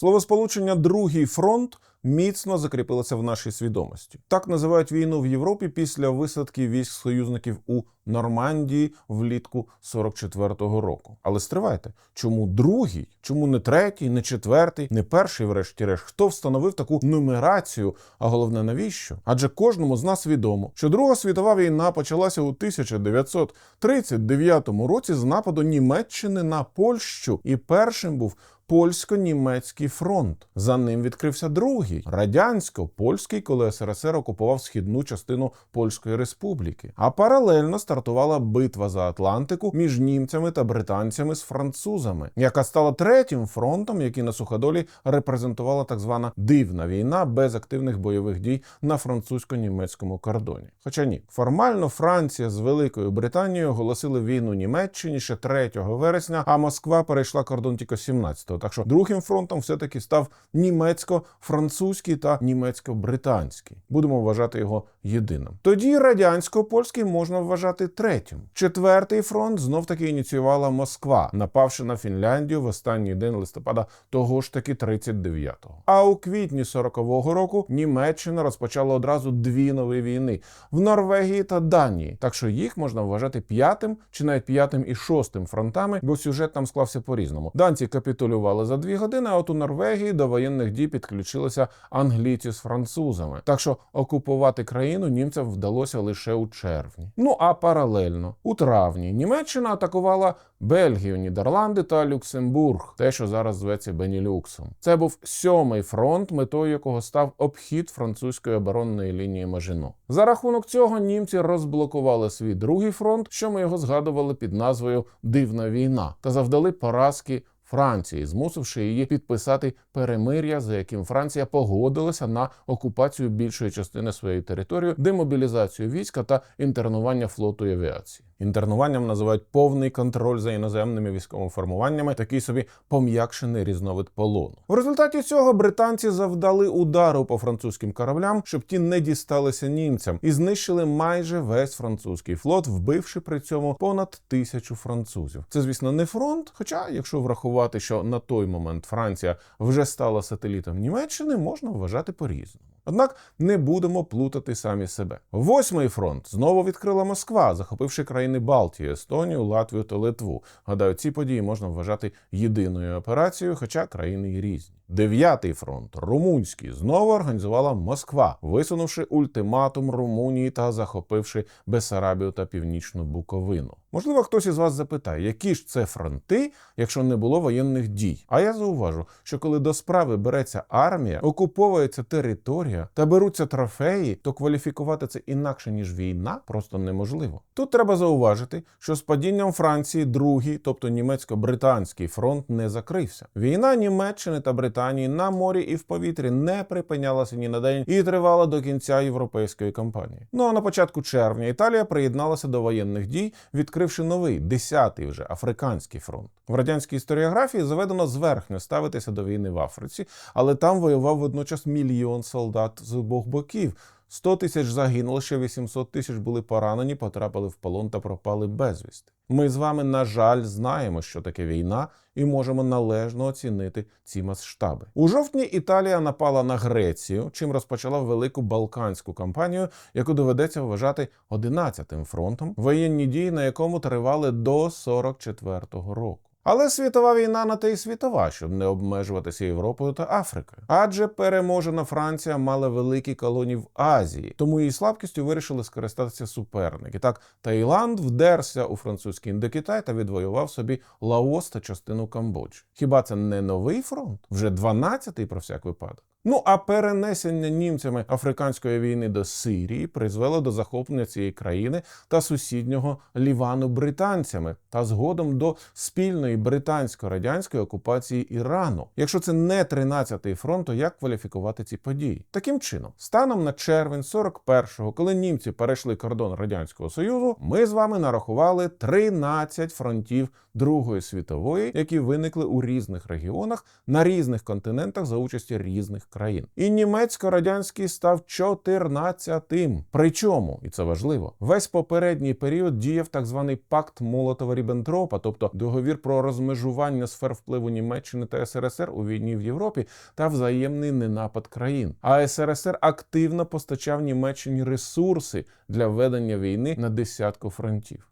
Словосполучення Другий фронт міцно закріпилося в нашій свідомості. Так називають війну в Європі після висадки військ союзників у Нормандії влітку 44-го року. Але стривайте, чому другий? Чому не третій, не четвертий, не перший, врешті-решт? Хто встановив таку нумерацію? А головне, навіщо? Адже кожному з нас відомо, що Друга світова війна почалася у 1939 році з нападу Німеччини на Польщу, і першим був Польсько-німецький фронт. За ним відкрився другий радянсько-польський, коли СРСР окупував східну частину Польської республіки. А паралельно стартувала битва за Атлантику між німцями та британцями з французами, яка стала третім фронтом, який на суходолі репрезентувала так звана дивна війна без активних бойових дій на французько-німецькому кордоні. Хоча ні, формально Франція з Великою Британією оголосили війну Німеччині ще 3 вересня, а Москва перейшла кордон тільки 17-го. Так що другим фронтом все-таки став німецько-французький та німецько-британський. Будемо вважати його єдиним. Тоді радянсько-польський можна вважати третім. Четвертий фронт знов таки ініціювала Москва, напавши на Фінляндію в останній день листопада того ж таки 39-го. А у квітні 40-го року Німеччина розпочала одразу дві нові війни в Норвегії та Данії. Так що їх можна вважати п'ятим чи навіть п'ятим і шостим фронтами, бо сюжет там склався по-різному. Данці капітулювали за дві години, а от у Норвегії до воєнних дій підключилися англійці з французами. Так що окупувати країну німцям вдалося лише у червні. Ну а паралельно у травні Німеччина атакувала Бельгію, Нідерланди та Люксембург, те, що зараз зветься Бенілюксом. Це був сьомий фронт, метою якого став обхід французької оборонної лінії Мажино. За рахунок цього німці розблокували свій другий фронт, що ми його згадували під назвою Дивна війна, та завдали поразки. Франції, змусивши її підписати перемир'я, за яким Франція погодилася на окупацію більшої частини своєї території, демобілізацію війська та інтернування флоту і авіації. Інтернуванням називають повний контроль за іноземними військовими формуваннями, такий собі пом'якшений різновид полону. В результаті цього британці завдали удару по французьким кораблям, щоб ті не дісталися німцям, і знищили майже весь французький флот, вбивши при цьому понад тисячу французів. Це, звісно, не фронт. Хоча, якщо врахувати, що на той момент Франція вже стала сателітом Німеччини, можна вважати по-різному. Однак не будемо плутати самі себе. Восьмий фронт знову відкрила Москва, захопивши країни Балтії, Естонію, Латвію та Литву. Гадаю, ці події можна вважати єдиною операцією, хоча країни й різні. Дев'ятий фронт румунський знову організувала Москва, висунувши ультиматум Румунії та захопивши Бесарабію та Північну Буковину. Можливо, хтось із вас запитає, які ж це фронти, якщо не було воєнних дій. А я зауважу, що коли до справи береться армія, окуповується територія та беруться трофеї, то кваліфікувати це інакше ніж війна просто неможливо. Тут треба зауважити, що з падінням Франції другий, тобто німецько-британський фронт, не закрився. Війна Німеччини та Британії на морі і в повітрі не припинялася ні на день і тривала до кінця європейської кампанії. Ну а на початку червня Італія приєдналася до воєнних дій, відкривши новий десятий вже африканський фронт. В радянській історіографії заведено зверхньо ставитися до війни в Африці, але там воював водночас мільйон солдат з обох боків. 100 тисяч загинуло, ще 800 тисяч були поранені, потрапили в полон та пропали безвісти. Ми з вами, на жаль, знаємо, що таке війна, і можемо належно оцінити ці масштаби. У жовтні Італія напала на Грецію, чим розпочала велику балканську кампанію, яку доведеться вважати 11-тим фронтом, воєнні дії на якому тривали до 44-го року. Але світова війна на те й світова, щоб не обмежуватися Європою та Африкою. Адже переможена Франція мала великі колонії в Азії, тому її слабкістю вирішили скористатися суперники. Так, Таїланд вдерся у французький індокитай та відвоював собі Лаос та частину Камбоджі. Хіба це не новий фронт? Вже 12-й про всяк випадок. Ну а перенесення німцями африканської війни до Сирії призвело до захоплення цієї країни та сусіднього Лівану британцями та згодом до спільної британсько-радянської окупації Ірану. Якщо це не 13-й фронт, то як кваліфікувати ці події? Таким чином, станом на червень 41-го, коли німці перейшли кордон радянського союзу, ми з вами нарахували 13 фронтів Другої світової, які виникли у різних регіонах на різних континентах за участі різних країн. І німецько-радянський став 14-тим. Причому, і це важливо, весь попередній період діяв так званий пакт молотова ріббентропа тобто договір про розмежування сфер впливу Німеччини та СРСР у війні в Європі та взаємний ненапад країн. А СРСР активно постачав Німеччині ресурси для ведення війни на десятку фронтів.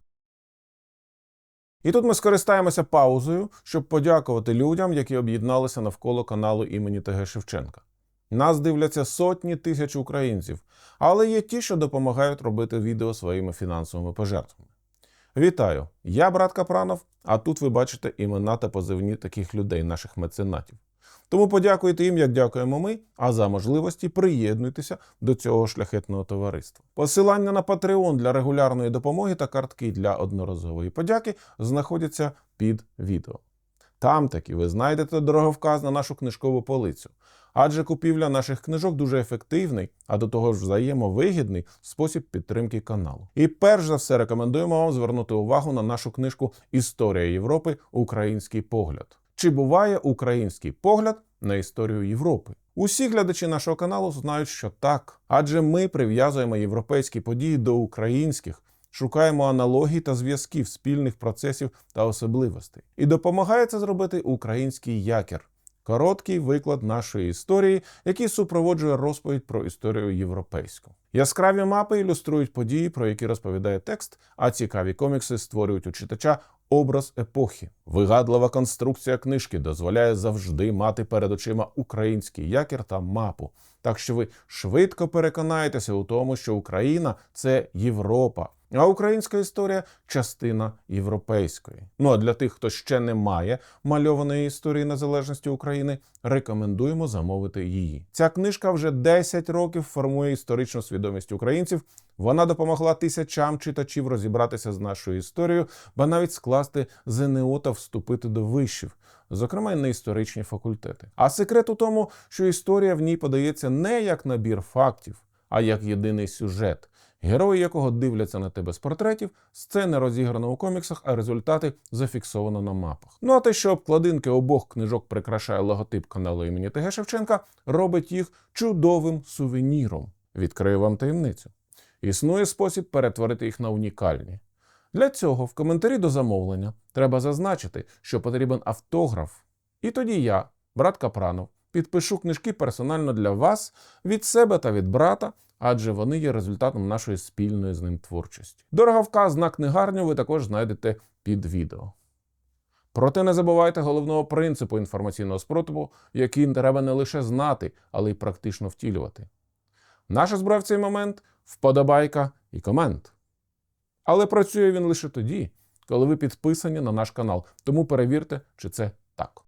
І тут ми скористаємося паузою, щоб подякувати людям, які об'єдналися навколо каналу імені ТГ Шевченка. Нас дивляться сотні тисяч українців, але є ті, що допомагають робити відео своїми фінансовими пожертвами. Вітаю! Я брат Капранов, а тут ви бачите імена та позивні таких людей, наших меценатів. Тому подякуйте їм, як дякуємо ми, а за можливості приєднуйтеся до цього шляхетного товариства. Посилання на Patreon для регулярної допомоги та картки для одноразової подяки знаходяться під відео. Там таки ви знайдете дороговказ на нашу книжкову полицю. Адже купівля наших книжок дуже ефективний, а до того ж взаємовигідний спосіб підтримки каналу. І перш за все рекомендуємо вам звернути увагу на нашу книжку Історія Європи Український погляд. Чи буває український погляд на історію Європи? Усі глядачі нашого каналу знають, що так, адже ми прив'язуємо європейські події до українських. Шукаємо аналогій та зв'язків спільних процесів та особливостей. І допомагає це зробити український якір короткий виклад нашої історії, який супроводжує розповідь про історію європейську. Яскраві мапи ілюструють події, про які розповідає текст, а цікаві комікси створюють у читача образ епохи. Вигадлива конструкція книжки дозволяє завжди мати перед очима український якір та мапу. Так що ви швидко переконаєтеся у тому, що Україна це Європа. А українська історія частина європейської. Ну а для тих, хто ще не має мальованої історії незалежності України, рекомендуємо замовити її. Ця книжка вже 10 років формує історичну свідомість українців. Вона допомогла тисячам читачів розібратися з нашою історією, ба навіть скласти ЗНО та вступити до вишів, зокрема й на історичні факультети. А секрет у тому, що історія в ній подається не як набір фактів, а як єдиний сюжет герої якого дивляться на тебе з портретів, сцени розіграно у коміксах, а результати зафіксовано на мапах. Ну а те, що обкладинки обох книжок прикрашає логотип каналу імені ТГ Шевченка, робить їх чудовим сувеніром. Відкрию вам таємницю. Існує спосіб перетворити їх на унікальні. Для цього в коментарі до замовлення треба зазначити, що потрібен автограф. І тоді я, брат Капранов, підпишу книжки персонально для вас від себе та від брата адже вони є результатом нашої спільної з ним творчості. Дороговказ на книгарню ви також знайдете під відео. Проте не забувайте головного принципу інформаційного спротиву, який треба не лише знати, але й практично втілювати. Наша зброя в цей момент вподобайка і комент. Але працює він лише тоді, коли ви підписані на наш канал, тому перевірте, чи це так.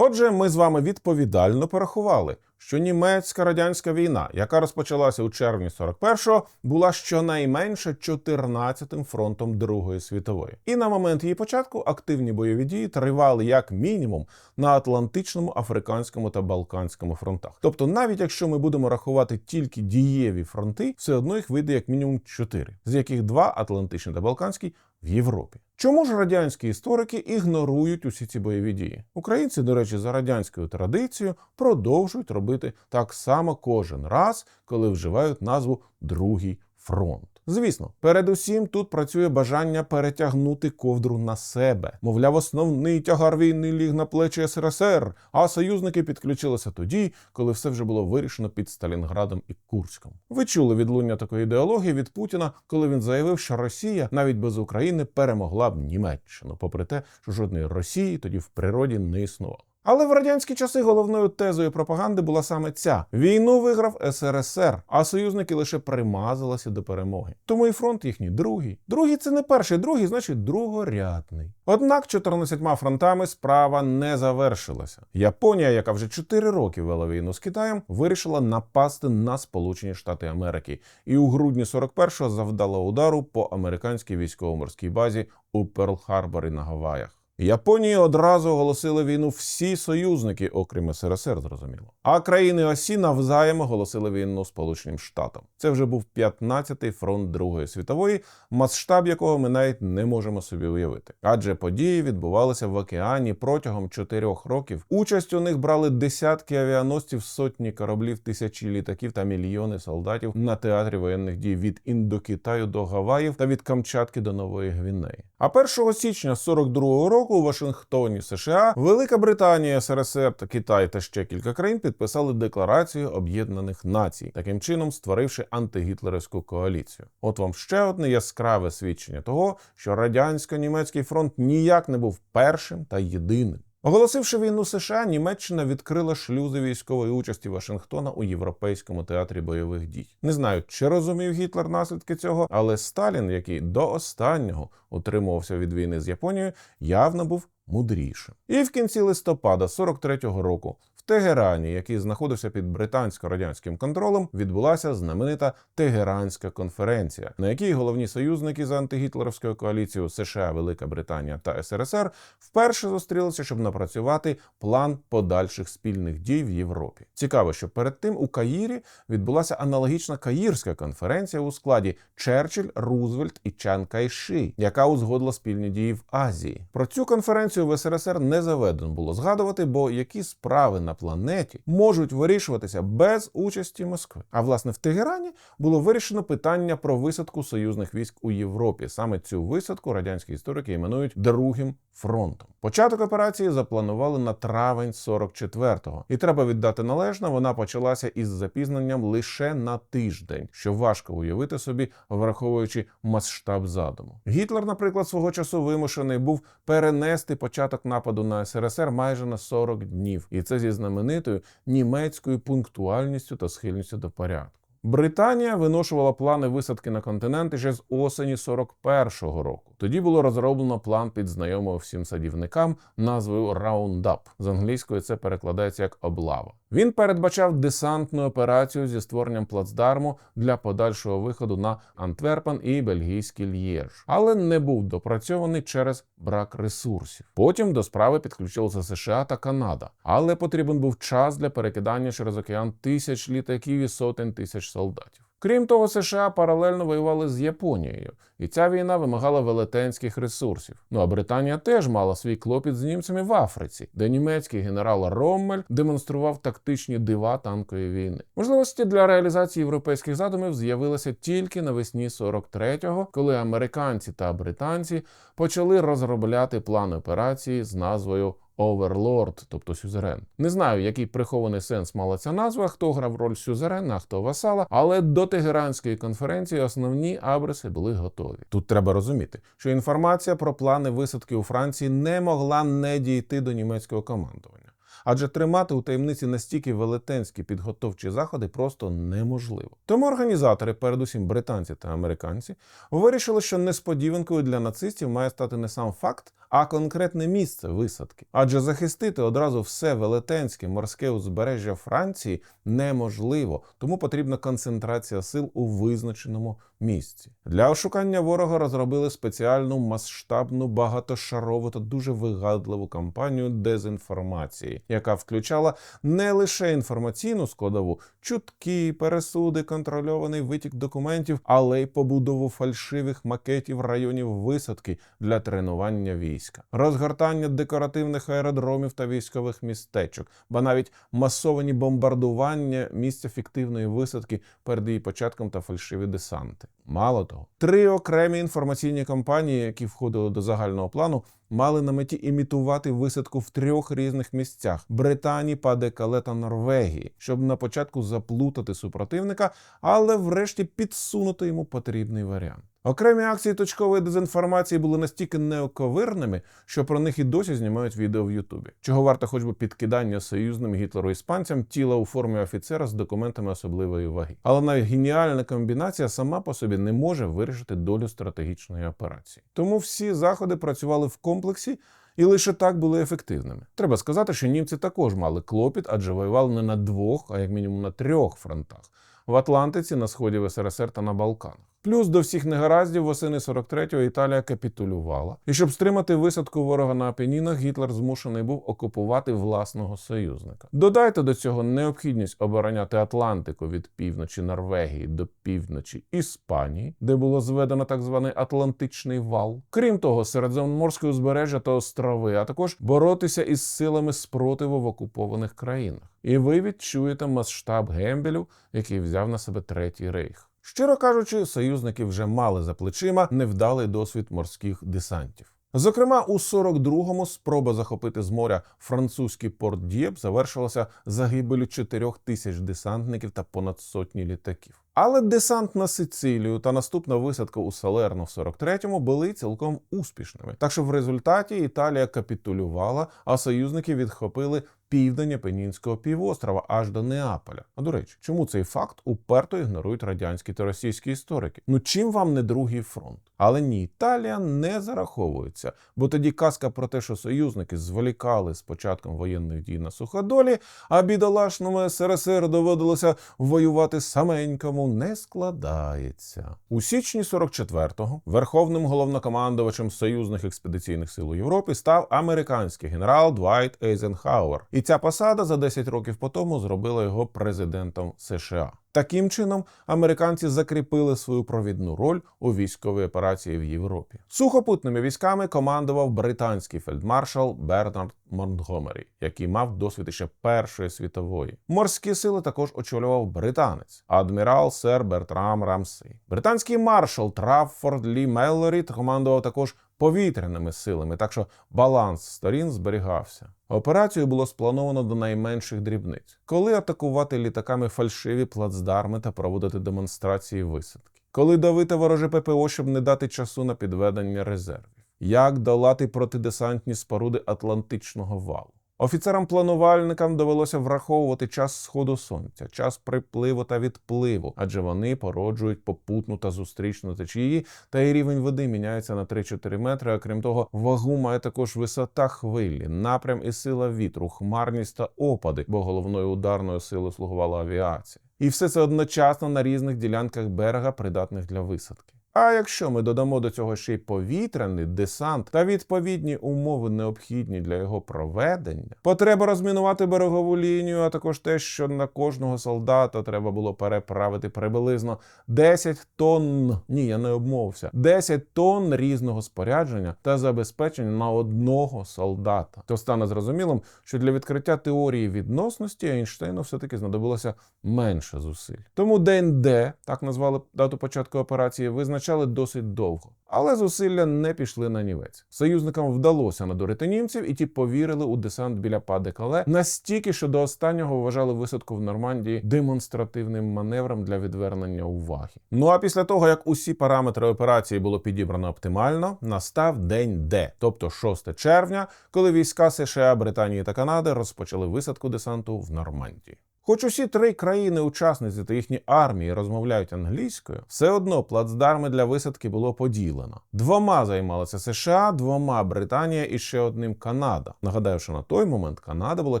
Отже, ми з вами відповідально порахували, що німецька радянська війна, яка розпочалася у червні 41-го, була щонайменше 14-тим фронтом Другої світової. І на момент її початку активні бойові дії тривали як мінімум на Атлантичному, Африканському та Балканському фронтах. Тобто, навіть якщо ми будемо рахувати тільки дієві фронти, все одно їх вийде як мінімум 4, з яких два Атлантичний та Балканський в Європі. Чому ж радянські історики ігнорують усі ці бойові дії? Українці, до речі, за радянською традицією продовжують робити так само кожен раз, коли вживають назву Другий фронт. Звісно, передусім тут працює бажання перетягнути ковдру на себе. Мовляв, основний тягар війни ліг на плечі СРСР, а союзники підключилися тоді, коли все вже було вирішено під Сталінградом і Курськом. Ви чули відлуння такої ідеології від Путіна, коли він заявив, що Росія навіть без України перемогла б Німеччину, попри те, що жодної Росії тоді в природі не існувало. Але в радянські часи головною тезою пропаганди була саме ця: війну виграв СРСР, а союзники лише примазалися до перемоги. Тому і фронт їхній другий. Другий це не перший, другий, значить другорядний. Однак 14 фронтами справа не завершилася. Японія, яка вже 4 роки вела війну з Китаєм, вирішила напасти на Сполучені Штати Америки і у грудні 41-го завдала удару по американській військово-морській базі у Перл-Харборі на Гаваях. Японії одразу оголосили війну всі союзники, окрім СРСР, зрозуміло. А країни осі навзаєм оголосили війну Сполученим Штатам. Це вже був 15-й фронт Другої світової, масштаб якого ми навіть не можемо собі уявити. Адже події відбувалися в океані протягом чотирьох років. Участь у них брали десятки авіаносців, сотні кораблів, тисячі літаків та мільйони солдатів на театрі воєнних дій від Індокитаю до Гаваїв та від Камчатки до Нової Гвінеї. А 1 січня 42-го року у Вашингтоні, США, Велика Британія, СРСР та Китай та ще кілька країн підписали декларацію Об'єднаних Націй, таким чином створивши антигітлерівську коаліцію. От вам ще одне яскраве свідчення того, що радянсько-німецький фронт ніяк не був першим та єдиним. Оголосивши війну США, Німеччина відкрила шлюзи військової участі Вашингтона у європейському театрі бойових дій. Не знаю, чи розумів Гітлер наслідки цього, але Сталін, який до останнього утримувався від війни з Японією, явно був мудрішим. І в кінці листопада 43-го року Тегерані, який знаходився під британсько-радянським контролем, відбулася знаменита Тегеранська конференція, на якій головні союзники з антигітлерівською коаліцією США, Велика Британія та СРСР вперше зустрілися, щоб напрацювати план подальших спільних дій в Європі. Цікаво, що перед тим у Каїрі відбулася аналогічна Каїрська конференція у складі Черчилль, Рузвельт і Чан Кайши, яка узгодила спільні дії в Азії. Про цю конференцію в СРСР не заведено було згадувати, бо які справи на планеті можуть вирішуватися без участі Москви. А власне в Тегерані було вирішено питання про висадку союзних військ у Європі. Саме цю висадку радянські історики іменують другим фронтом. Початок операції запланували на травень 44-го. І треба віддати належне, вона почалася із запізненням лише на тиждень, що важко уявити собі, враховуючи масштаб задуму. Гітлер, наприклад, свого часу вимушений був перенести початок нападу на СРСР майже на 40 днів, і це зі знаменитою німецькою пунктуальністю та схильністю до порядку. Британія виношувала плани висадки на континенти ще з осені 41-го року. Тоді було розроблено план під знайомого всім садівникам назвою Roundup. З англійської це перекладається як облава. Він передбачав десантну операцію зі створенням плацдарму для подальшого виходу на Антверпен і бельгійський Л'єж, але не був допрацьований через брак ресурсів. Потім до справи підключилися США та Канада, але потрібен був час для перекидання через океан тисяч літаків і сотень тисяч солдатів. Крім того, США паралельно воювали з Японією, і ця війна вимагала велетенських ресурсів. Ну а Британія теж мала свій клопіт з німцями в Африці, де німецький генерал Роммель демонстрував тактичні дива танкової війни. Можливості для реалізації європейських задумів з'явилися тільки навесні 43-го, коли американці та британці почали розробляти план операції з назвою Оверлорд, тобто сюзерен. Не знаю, який прихований сенс мала ця назва, хто грав роль сюзерена, а хто васала, але до Тегеранської конференції основні абриси були готові. Тут треба розуміти, що інформація про плани висадки у Франції не могла не дійти до німецького командування. Адже тримати у таємниці настільки велетенські підготовчі заходи просто неможливо. Тому організатори, передусім британці та американці, вирішили, що несподіванкою для нацистів має стати не сам факт, а конкретне місце висадки. Адже захистити одразу все велетенське морське узбережжя Франції неможливо, тому потрібна концентрація сил у визначеному місці. Для ошукання ворога розробили спеціальну масштабну багатошарову та дуже вигадливу кампанію дезінформації, яка включала не лише інформаційну складову, чутки, пересуди, контрольований витік документів, але й побудову фальшивих макетів районів висадки для тренування війська, розгортання декоративних аеродромів та військових містечок, ба навіть масовані бомбардування місця фіктивної висадки перед її початком та фальшиві десанти. Мало того, три окремі інформаційні кампанії, які входили до загального плану, мали на меті імітувати висадку в трьох різних місцях: Британії, Падекале та Норвегії, щоб на початку заплутати супротивника, але врешті підсунути йому потрібний варіант. Окремі акції точкової дезінформації були настільки неоковирними, що про них і досі знімають відео в Ютубі. Чого варто хоч би підкидання союзним Гітлеру іспанцям тіла у формі офіцера з документами особливої ваги. Але навіть геніальна комбінація сама по собі не може вирішити долю стратегічної операції. Тому всі заходи працювали в комплексі. І лише так були ефективними. Треба сказати, що німці також мали клопіт, адже воювали не на двох, а як мінімум на трьох фронтах: в Атлантиці, на сході в СРСР та на Балканах. Плюс до всіх негараздів восени 43-го Італія капітулювала. І щоб стримати висадку ворога на Апенінах, Гітлер змушений був окупувати власного союзника. Додайте до цього необхідність обороняти Атлантику від півночі Норвегії до півночі Іспанії, де було зведено так званий Атлантичний вал. Крім того, середземноморське узбережжя та острови, а також боротися із силами спротиву в окупованих країнах. І ви відчуєте масштаб гембелю, який взяв на себе третій рейх. Щиро кажучи, союзники вже мали за плечима невдалий досвід морських десантів. Зокрема, у 42-му спроба захопити з моря французький порт Д'єб завершилася загибелю 4 тисяч десантників та понад сотні літаків. Але десант на Сицилію та наступна висадка у Салерно в 43-му були цілком успішними. Так що в результаті Італія капітулювала, а союзники відхопили південь Апенінського півострова аж до Неаполя. А до речі, чому цей факт уперто ігнорують радянські та російські історики? Ну чим вам не другий фронт? Але ні, Італія не зараховується, бо тоді казка про те, що союзники зволікали з початком воєнних дій на суходолі, а бідолашному СРСР доводилося воювати саменькому, не складається. У січні 44-го верховним головнокомандувачем союзних експедиційних сил у Європі став американський генерал Двайт Ейзенхауер. І ця посада за 10 років по тому зробила його президентом США. Таким чином, американці закріпили свою провідну роль у військовій операції в Європі. Сухопутними військами командував британський фельдмаршал Бернард Монтгомері, який мав досвід іще Першої світової. Морські сили також очолював британець, адмірал сер Бертрам Рамсей. Британський маршал Траффорд Лі Меллорі командував також повітряними силами, так що баланс сторін зберігався. Операцію було сплановано до найменших дрібниць, коли атакувати літаками фальшиві плацдарми та проводити демонстрації висадки, коли давити вороже ППО, щоб не дати часу на підведення резервів, як долати протидесантні споруди Атлантичного валу. Офіцерам-планувальникам довелося враховувати час сходу сонця, час припливу та відпливу, адже вони породжують попутну та зустрічну течії, та й рівень води міняється на 3-4 метри. А крім того, вагу має також висота хвилі, напрям і сила вітру, хмарність та опади, бо головною ударною силою слугувала авіація. І все це одночасно на різних ділянках берега, придатних для висадки. А якщо ми додамо до цього ще й повітряний десант та відповідні умови необхідні для його проведення, потреба розмінувати берегову лінію, а також те, що на кожного солдата треба було переправити приблизно 10 тонн, ні, я не обмовився, 10 тонн різного спорядження та забезпечення на одного солдата, то стане зрозумілим, що для відкриття теорії відносності Ейнштейну все-таки знадобилося менше зусиль. Тому день Д, так назвали дату початку операції, визначали досить довго. Але зусилля не пішли на нівець. Союзникам вдалося надурити німців, і ті повірили у десант біля Паде-Кале настільки, що до останнього вважали висадку в Нормандії демонстративним маневром для відвернення уваги. Ну а після того, як усі параметри операції було підібрано оптимально, настав день Д, тобто 6 червня, коли війська США, Британії та Канади розпочали висадку десанту в Нормандії. Хоч усі три країни-учасниці та їхні армії розмовляють англійською, все одно плацдарми для висадки було поділено. Двома займалися США, двома Британія і ще одним Канада. Нагадаю, що на той момент Канада була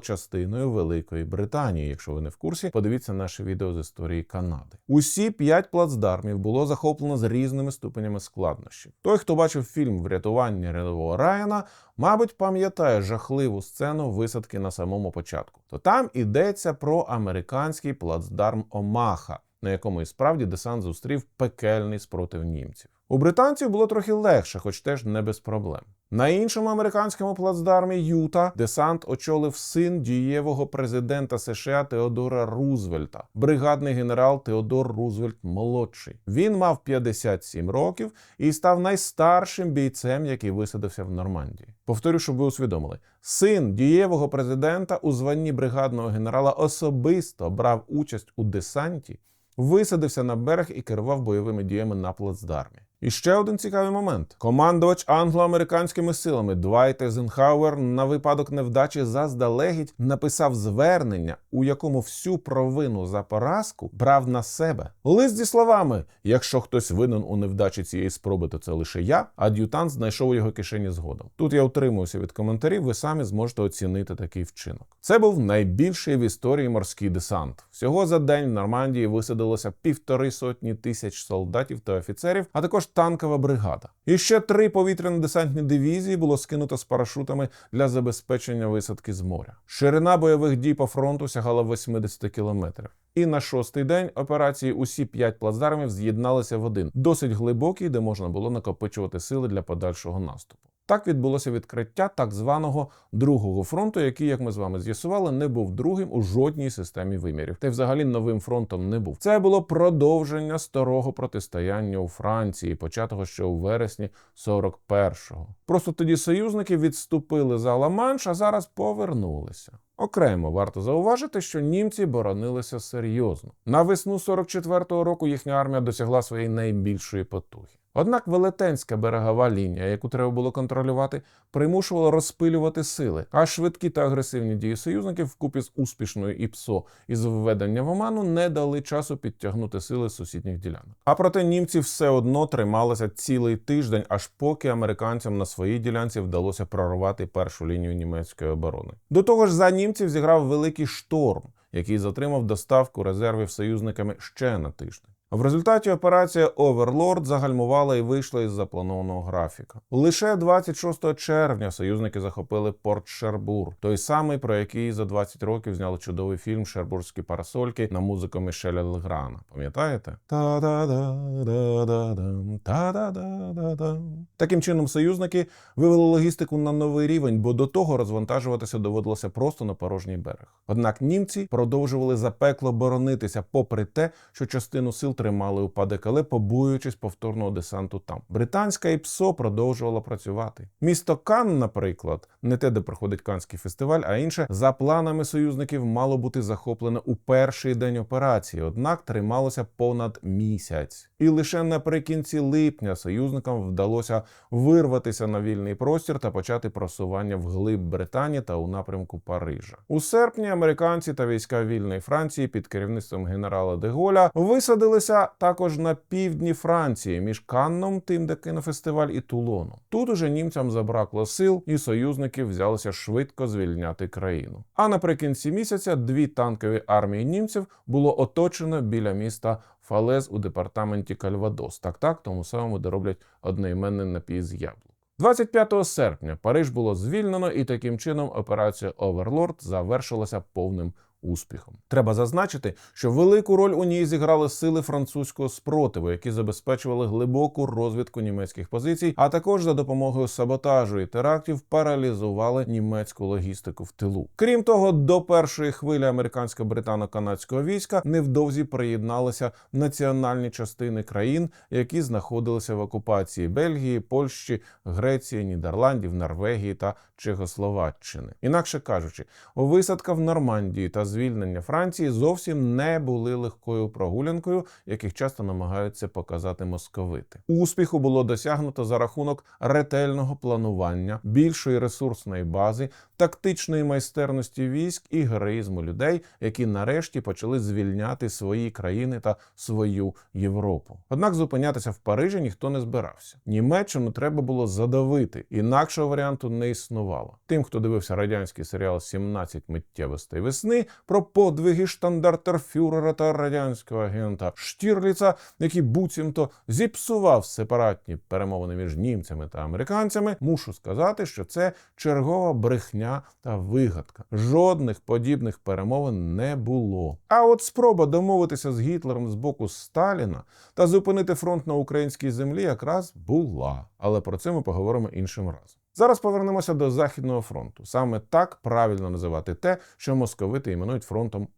частиною Великої Британії. Якщо ви не в курсі, подивіться наше відео з історії Канади. Усі п'ять плацдармів було захоплено з різними ступенями складнощів. Той, хто бачив фільм Врятування рядового Райана, мабуть, пам'ятає жахливу сцену висадки на самому початку. То там ідеться про американський плацдарм Омаха, на якому і справді десант зустрів пекельний спротив німців. У британців було трохи легше, хоч теж не без проблем. На іншому американському плацдармі Юта десант очолив син дієвого президента США Теодора Рузвельта, бригадний генерал Теодор Рузвельт молодший. Він мав 57 років і став найстаршим бійцем, який висадився в Нормандії. Повторю, щоб ви усвідомили, син дієвого президента у званні бригадного генерала особисто брав участь у десанті, висадився на берег і керував бойовими діями на плацдармі. І ще один цікавий момент: командувач англо-американськими силами Двайт Ейзенхауер на випадок невдачі заздалегідь написав звернення, у якому всю провину за поразку брав на себе. Лист зі словами: якщо хтось винен у невдачі цієї спроби, то це лише я. Ад'ютант знайшов у його кишені згодом. Тут я утримуюся від коментарів. Ви самі зможете оцінити такий вчинок. Це був найбільший в історії морський десант. Всього за день в Нормандії висадилося півтори сотні тисяч солдатів та офіцерів, а також танкова бригада. І ще три повітряно-десантні дивізії було скинуто з парашутами для забезпечення висадки з моря. Ширина бойових дій по фронту сягала 80 кілометрів. І на шостий день операції усі п'ять плацдармів з'єдналися в один, досить глибокий, де можна було накопичувати сили для подальшого наступу. Так відбулося відкриття так званого другого фронту, який, як ми з вами з'ясували, не був другим у жодній системі вимірів, та й взагалі новим фронтом не був. Це було продовження старого протистояння у Франції, початого ще у вересні 41-го. Просто тоді союзники відступили за Ла-Манш, а зараз повернулися. Окремо варто зауважити, що німці боронилися серйозно. На весну 44-го року їхня армія досягла своєї найбільшої потуги. Однак велетенська берегова лінія, яку треба було контролювати, примушувала розпилювати сили, а швидкі та агресивні дії союзників вкупі з успішною ІПСО і з введення в оману не дали часу підтягнути сили сусідніх ділянок. А проте німці все одно трималися цілий тиждень, аж поки американцям на своїй ділянці вдалося прорвати першу лінію німецької оборони. До того ж, за німців зіграв великий шторм, який затримав доставку резервів союзниками ще на тиждень. В результаті операція Оверлорд загальмувала і вийшла із запланованого графіка. Лише 26 червня союзники захопили порт Шербур, той самий, про який за 20 років зняли чудовий фільм Шербурзькі парасольки на музику Мішеля Леграна. Пам'ятаєте? Таким чином, союзники вивели логістику на новий рівень, бо до того розвантажуватися доводилося просто на порожній берег. Однак німці продовжували запекло боронитися, попри те, що частину сил тримали у Падекале, побоюючись повторного десанту там. Британська ІПСО продовжувала працювати. Місто Кан, наприклад, не те, де проходить Канський фестиваль, а інше за планами союзників мало бути захоплене у перший день операції, однак трималося понад місяць. І лише наприкінці липня союзникам вдалося вирватися на вільний простір та почати просування вглиб Британії та у напрямку Парижа. У серпні американці та війська вільної Франції під керівництвом генерала Деголя висадилися також на півдні Франції між Канном, тим, де кінофестиваль, і Тулоном. Тут уже німцям забракло сил, і союзники взялися швидко звільняти країну. А наприкінці місяця дві танкові армії німців було оточено біля міста Фалез у департаменті Кальвадос. Так так, тому самому, де роблять одноіменний напій з яблук. 25 серпня Париж було звільнено, і таким чином операція Оверлорд завершилася повним успіхом. Треба зазначити, що велику роль у ній зіграли сили французького спротиву, які забезпечували глибоку розвідку німецьких позицій, а також за допомогою саботажу і терактів паралізували німецьку логістику в тилу. Крім того, до першої хвилі американсько-британо-канадського війська невдовзі приєдналися національні частини країн, які знаходилися в окупації Бельгії, Польщі, Греції, Нідерландів, Норвегії та Чехословаччини. Інакше кажучи, висадка в Нормандії та звільнення Франції зовсім не були легкою прогулянкою, яких часто намагаються показати московити. Успіху було досягнуто за рахунок ретельного планування, більшої ресурсної бази, тактичної майстерності військ і героїзму людей, які нарешті почали звільняти свої країни та свою Європу. Однак зупинятися в Парижі ніхто не збирався. Німеччину треба було задавити, інакшого варіанту не існувало. Тим, хто дивився радянський серіал «17 миттєвостей весни про подвиги штандартерфюрера та радянського агента Штірліца, який буцімто зіпсував сепаратні перемовини між німцями та американцями, мушу сказати, що це чергова брехня та вигадка. Жодних подібних перемовин не було. А от спроба домовитися з Гітлером з боку Сталіна та зупинити фронт на українській землі якраз була. Але про це ми поговоримо іншим разом. Зараз повернемося до Західного фронту. Саме так правильно називати те, що московити іменують фронтом.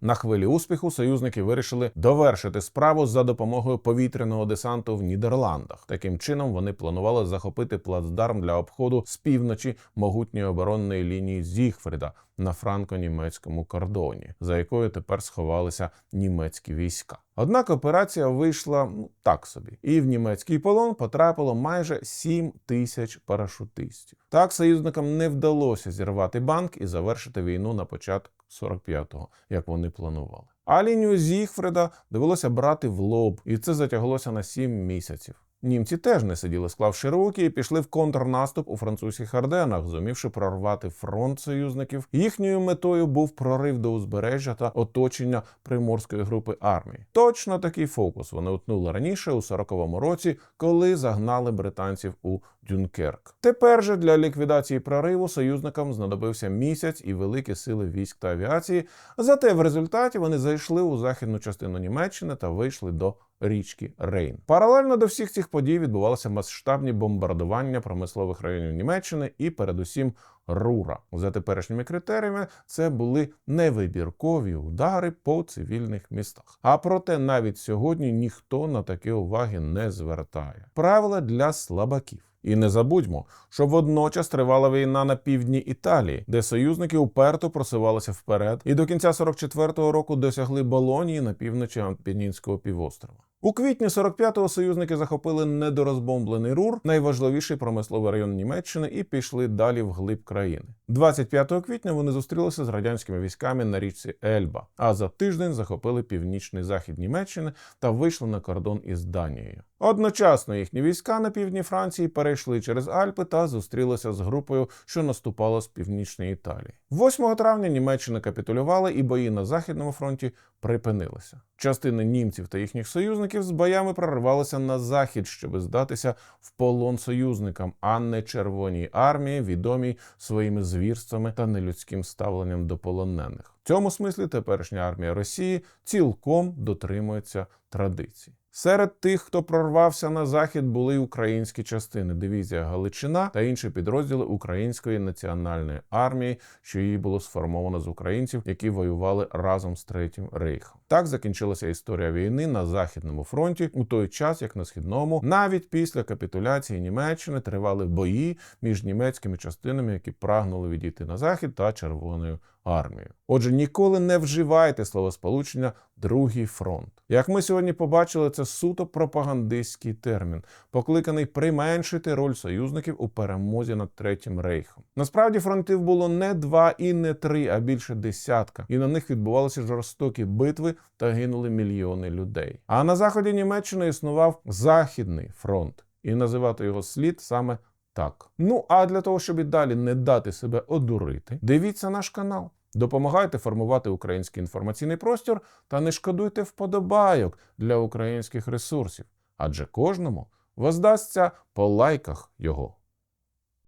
На хвилі успіху союзники вирішили довершити справу за допомогою повітряного десанту в Нідерландах. Таким чином вони планували захопити плацдарм для обходу з півночі могутньої оборонної лінії Зігфріда на франко-німецькому кордоні, за якою тепер сховалися німецькі війська. Однак операція вийшла ну, так собі, і в німецький полон потрапило майже 7 тисяч парашутистів. Так союзникам не вдалося зірвати банк і завершити війну на початку 45-го, як вони планували. А лінію Зігфрида довелося брати в лоб, і це затяглося на 7 місяців. Німці теж не сиділи, склавши руки, і пішли в контрнаступ у французьких Арденах, зумівши прорвати фронт союзників. Їхньою метою був прорив до узбережжя та оточення приморської групи армій. Точно такий фокус вони утнули раніше у 40-му році, коли загнали британців у Дюнкерк. Тепер же для ліквідації прориву союзникам знадобився місяць і великі сили військ та авіації. Зате в результаті вони зайшли у західну частину Німеччини та вийшли до річки Рейн. Паралельно до всіх цих подій відбувалися масштабні бомбардування промислових районів Німеччини і, передусім, Рура. За теперішніми критеріями це були невибіркові удари по цивільних містах. А проте навіть сьогодні ніхто на такі уваги не звертає. Правила для слабаків. І не забудьмо, що водночас тривала війна на півдні Італії, де союзники уперто просувалися вперед, і до кінця 44-го року досягли Болонії на півночі Апенінського півострова. У квітні 45-го союзники захопили недорозбомблений Рур, найважливіший промисловий район Німеччини, і пішли далі вглиб країни. 25 квітня вони зустрілися з радянськими військами на річці Ельба, а за тиждень захопили північний захід Німеччини та вийшли на кордон із Данією. Одночасно їхні війська на півдні Франції перейшли через Альпи та зустрілися з групою, що наступала з північної Італії. 8 травня Німеччина капітулювала, і бої на західному фронті припинилися. Частина німців та їхніх союзників з боями прорвалася на захід, щоб здатися в полон союзникам, а не Червоній армії, відомій своїми звірствами та нелюдським ставленням до полонених. В цьому смислі теперішня армія Росії цілком дотримується традицій. Серед тих, хто прорвався на захід, були українські частини, дивізія Галичина та інші підрозділи Української національної армії, що її було сформовано з українців, які воювали разом з Третім рейхом. Так закінчилася історія війни на західному фронті у той час, як на східному, навіть після капітуляції Німеччини тривали бої між німецькими частинами, які прагнули відійти на захід та Червоною армією. Отже, ніколи не вживайте словосполучення другий фронт. Як ми сьогодні побачили, це суто пропагандистський термін, покликаний применшити роль союзників у перемозі над третім рейхом. Насправді фронтів було не два і не три, а більше десятка, і на них відбувалися жорстокі битви та гинули мільйони людей. А на заході Німеччини існував Західний фронт, і називати його слід саме так. Ну а для того, щоб і далі не дати себе одурити, дивіться наш канал. Допомагайте формувати український інформаційний простір та не шкодуйте вподобайок для українських ресурсів, адже кожному воздасться по лайках його.